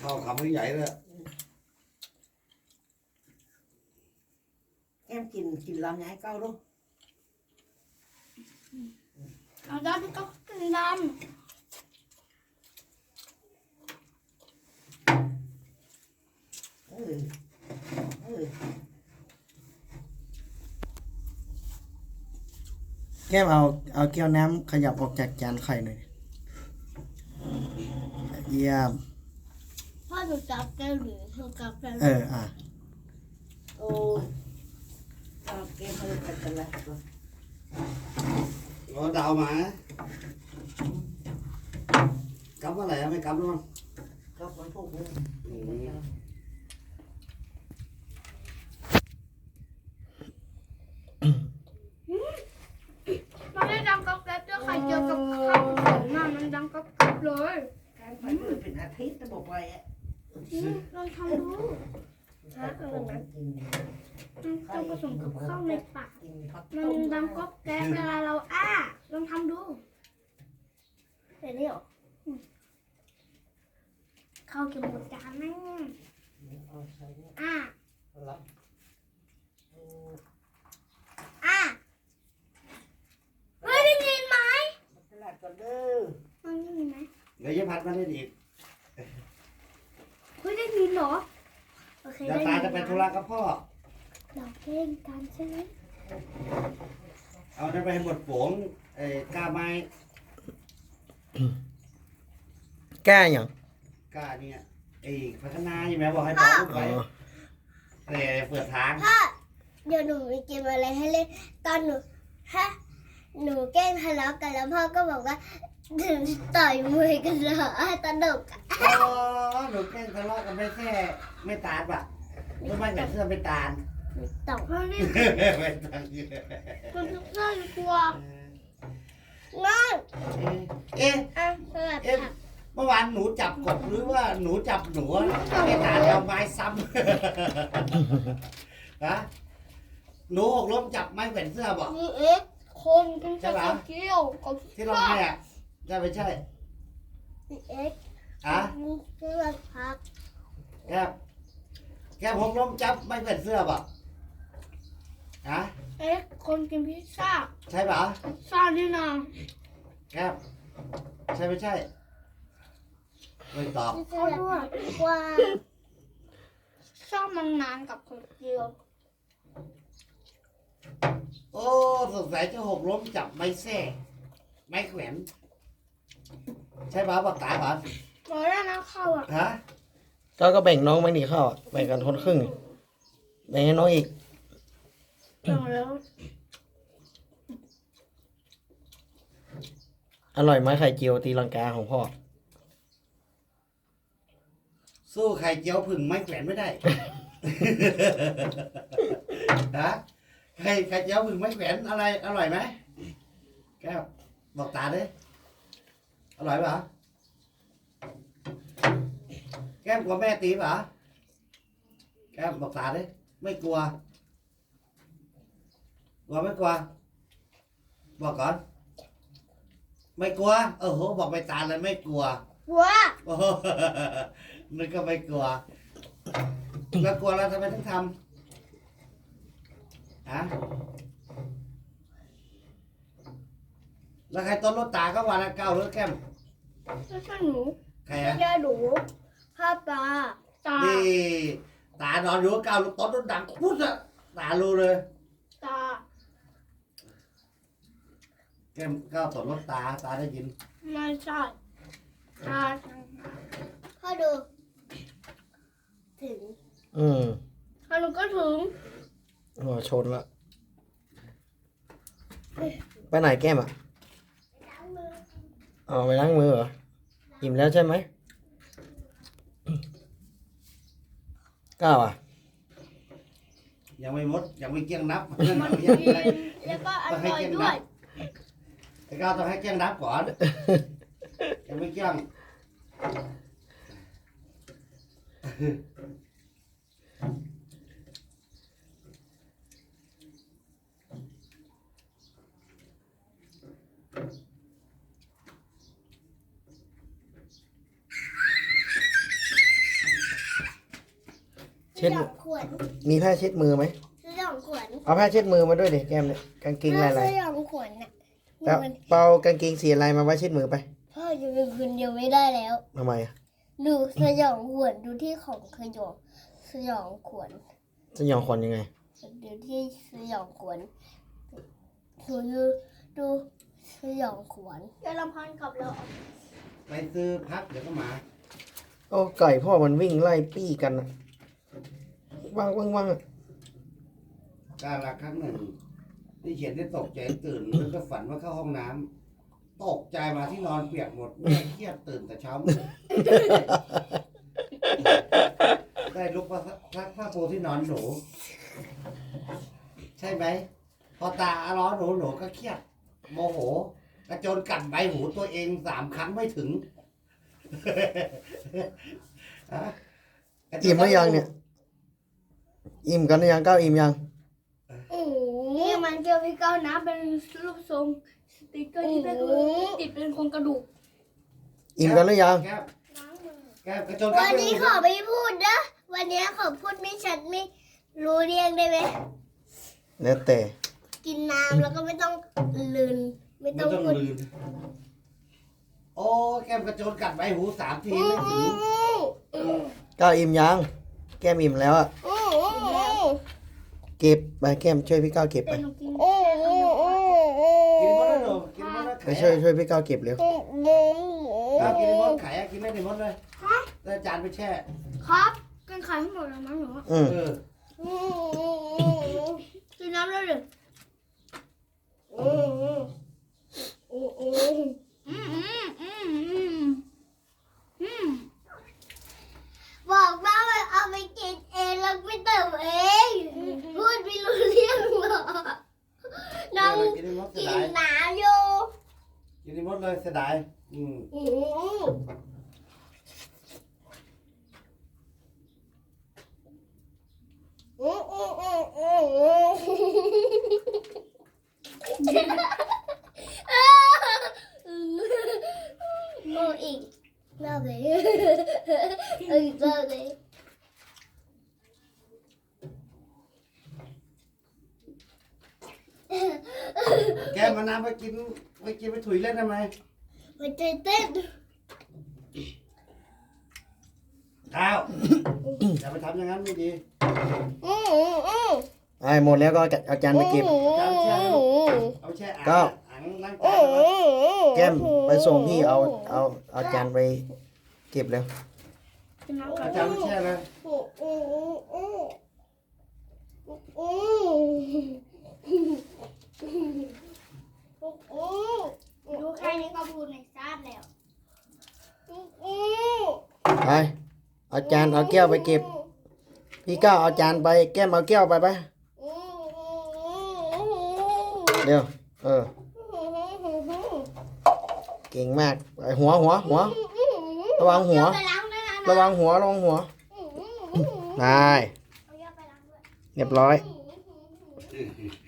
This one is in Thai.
เข้าคำไม่ใหญ่เลย em กินกินลำไยเก้าลูกเอาด้านที่ก็กินดเออเออแก้มเอาเอาแก้วน้ำขยับออกจากจานไข่หน่อย เยี่ยมำพ่อหนูจับแก้วหรือหนูจับแก้วเออ อะ โอ้เอาเกมมาเลยกันกันละก่อนเราดาวมากำอะไรไม่กำ luôn ก็มันพวกนี้มันไม่ดังก๊อบแก๊บด้วยไข่เจียวกับข้าวของมามันดังก๊อบแก๊บเลย การไปเลยเป็นอาทิตย์จะบอก ไปอะอืมลองทำดูถ้าเออมันกินมันต้องผสมกับข้าวในปากกินผักมันต้มดังก๊อบแก๊บเวลาเราอ้าลองทำดูเสร็จแล้วอืมข้าวเก็บหมดจานนั่งเอาใส่เนี่ยอ้ารับอ้าเฮ้ยได้ยินไหมตลาดก่อนเด้อมันได้ยินไหมเดี๋ยวจะพัดมาเล่นอีก เฮ้ยได้ยินเหรอ โอเคเดี๋ยวได้ตายินจะไปธุระกับพ่อเราเล่นกันใช่ไหมเอาจะไปให้หมดโป๋งไอ้กล้าไม้แก้อย่างกล้าเนี่ยไอ้พัฒนาใช่ไหมบอกให้บอกลูกอ๋ไปอแต่เปิดทางพ่อเดี๋ยวหนูมีเกมอะไรให้เล่น ตอนหนูฮะหนูแกล้งทะเลาะกันแล้วพ่อก็บอกว่า ถึงต่อยมวยกันเหรอตลกอะอ๋อหนูแกล้งทะเลาะกันไม่แค่ไม่ตาดปะทำไมแต่เสื้อไม่ตาลต่อยพ่อนี่ไม่ตาลมันน่ากลัวง่ายเอ๊ะอะสลัดเอ๊ะผักเมื่อวานหนูจับกบหรือว่าหนูจับหนูอะไม่ตาดเอาไม้ซ้ำฮะหนูหกล้มจับไม้แขวนเสื้อบอกมีเอ็กซ์คนเป็นใช่สปะกเกี่ยวกับที่เราให้อะ ใช่ไม่ใช่มีเอ็กซ์อะมีสลัดผักแกแกหกล้มจับไม้แขวนเสื้อบอกฮะเอ็กซ์คนกินพิซซ่าใช่ปะพิซซ่านี่นะแกใช่ไม่ใช่ไม่ตอบเขาด้วยว่าชอบมันนานกับคนเดียวโอ้สงสัยจะหกล้มจับไม้แส้ไม้แขวน ใช่ปะบอกตาปะร้อยแล้วนะเข้าอะฮะก็ก็แบ่งน้องไม่หนีเข้าอะแบ่งกันคนครึ่งแบ่งให้น้องอีกจังแล้วอร่อยไหมไข่เจียวตีลังกาของพ่อ สู้ไข่เจียวผึ่งไม้แขวนไม่ได้ฮะไข่ไข่เจียวผึ่งไม้แขวนอะไรอร่อยไหมแก้วบอกตาดิ อร่อยปะแก้มกลัวแม่ตีปะแก้มบอกตาดิไม่กลัว กลัวไม่กลัว บอกก่อน ไม่กลัว เออโห บอกไปตาเลยไม่กลัวว้าโอ้โหนึกก็ไม่กลัว แล้วกลัวแล้วทำไมต้องทำฮะแล้วใครต้นรถตาก็วันละเก้ารถแก้ม ไม่ใช่หนูใครไม่อะใช่หนูพ่อปลาตานี่ตานอนอยู่กับเก้ารถต้นรถดังพุ๊ดอะตารู้เลยตาแก้มก้าวต้นรถตาตาได้ยินไม่ใช่ตาพ่อดู ถึงอืมพ่อหนูก็ถึงโอ้ชนละ ไปไหนแก้มอะล้างมือ อ๋อไปล้างมือเหรออิ่มแล้วใช่ไหมก้าวอะ ยังไม่หมด ยังไม่เกี้ยงนับมันกินแล้วก็อร่อยด้วยไอ้ก้าวต้องให้เกี้ยงนับก่อน ยังไม่เกี้ยง เช็ดสองขวดมีผ้าเช็ดมือไหมสองขวดเอาผ้าเช็ดมือมาด้วยดิแก้มเนี่ยกางเกงลายอะไรสองขวดน่ะแล้วมันเปากางเกงสีอะไรมาไว้เช็ดมือไปพ่ออยู่เป็นคนเดียวไม่ได้แล้ว ทำไมอะดูสยองขวนดูที่ของขยองสยองขวนสยองขวัญยังไง ดูที่สยองขวนดูดูดูสยองขวนเดี๋ยวลำพันกับเรา ไปซื้อพักเดี๋ยวก็มา โอ้ไก่พ่อมันวิ่งไล่ปี้กันอะ ว่างว่างว่างอะการละครั้งหนึ่งที่เขียนได้ตกใจตื่นแล้วก็ฝันว่าเข้าห้องน้ำตกใจมาที่นอนเปียกหมดแม่เครียดตื่นแต่เช้ามืดได้ลุกมาซักผ้าปูที่นอนหนู ใช่ไหมพอตาล้อหนูหนูก็เครียด โมโหกระโจนกัดใบหูตัวเองสามครั้งไม่ถึง ฮะกระโจอิ่มหรือยังเนี่ย อิ่มกันหรือยังก้าวอิ่มยังนี่มันเกี่ยวกับเก้านะเป็นรูปทรงสติ๊กเกอร์ที่เป็นติดเป็นโครงกระดูกอิ่มกันหรือยังแก้วแก้วกระโจนกัดวันใบนี้หูขอไม่พูดนะวันนี้ขอพูดไม่ชัดไม่รู้เรียงได้ไหมแล้วแต่กินน้ำแล้วก็ไม่ต้องลืนไม่ไม่ต้องต้องพูดลืมโอ้แก้มกระโจนกัดใบหูสามทีไม่ถึง ก้าวอิ่มยัง แก้มอิ่มแล้วอะ เก็บไปแก้มช่วยพี่ก้าวเก็บไปเป็นกินกินหมดแล้วเหรอกินหมดแล้วไปไข่ช่วยอะช่วยพี่ก้าวเก็บเร็วก้าวกินหมดไข่อะกินได้ในหมดเลยแล้วจานไปแช่ครับกันขายทั้งหมดแล้วมั้งหนูอืมเออกินน้ำแล้วเลยอืมอืมอืมอืมอืมบอกว่ามันเอาไปกินเองแล้วไม่เติมเองพูดไม่รู้เรื่องหรอกน้อง กินได้หมดเสี กิ ย น ดาย น้ำอยู่ กินได้หมด เลยเสียดายอืมอืมอืมอืมอืมอืมอืมโมอีกรอบเลยเอาอีกรอบเลยแก้มมาน้ำไปกินไปกินไปถุยเล่นทำไม หัวใจเต้นข้าวอย่าไปทำอย่างนั้นไม่ดีอืมอืมอืมไอ้หมดแล้วก็เอาจานไปเก็บเอาแช่อ่างก้าวอ่างล้างอืจานมไว้อืมแก้มไปส่งพี่เอาเอาเอาจานไปเก็บแล้วกินน้ำกัเอานจานไปแช่เลยอืมอืมอืมอืมอืม ดูแค่นี้ก็พูดในซาดแล้ว อืม ไป เอาจานเอาแก้วไปเก็บ พี่ก้าวเอาจานไป แก้มเอาแก้วไปไปอืมเร็วเออ เก่งมากไอ้หัวหัวหัว ระวังหัวไปล้างด้วยนะระวังหัวระวังหัวได้เอาเยอะไปล้างด้วยเรียบร้อยอ